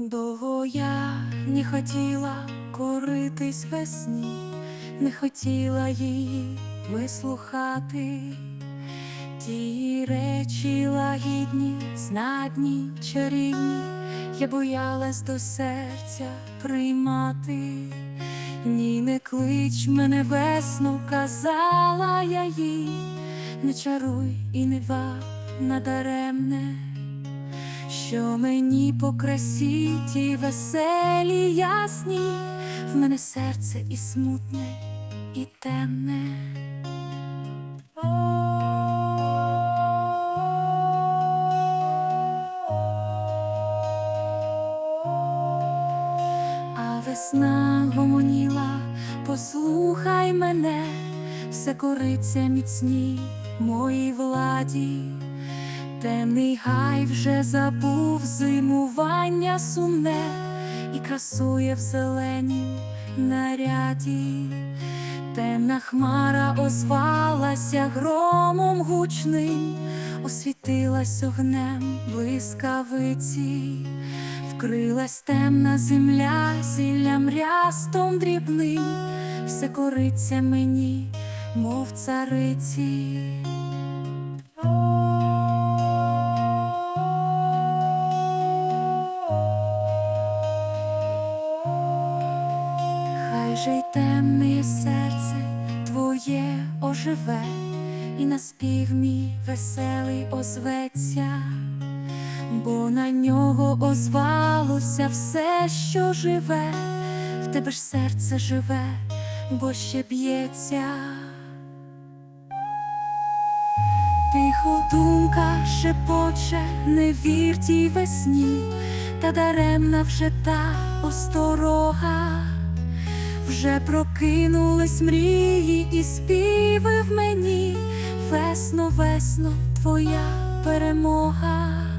Довго я не хотіла коритись весні, не хотіла її вислухати. Ті речі лагідні, знатні, чарівні, я боялась до серця приймати. Ні, не клич мене весну, казала я їй, не чаруй і не ваб надаремне, що мені по красі ті веселі ясні, в мене серце і смутне, і темне. А весна гомоніла, послухай мене, все кориться міцній моїй владі, темний гай вже забув зимування сумне і красує в зеленім наряді. Темна хмара озвалася громом гучним, освітилась огнем блискавиці, вкрилась темна земля зіллям рястом дрібним, все кориться мені, мов цариці. Й темне серце твоє оживе, і на спів мій веселий озветься, бо на нього озвалося все, що живе, в тебе ж серце живе, бо ще б'ється. Тихо думка шепоче, не вір тій весні, та даремна вже та осторога. Вже прокинулись мрії і співи в мені, весно, весно, твоя перемога.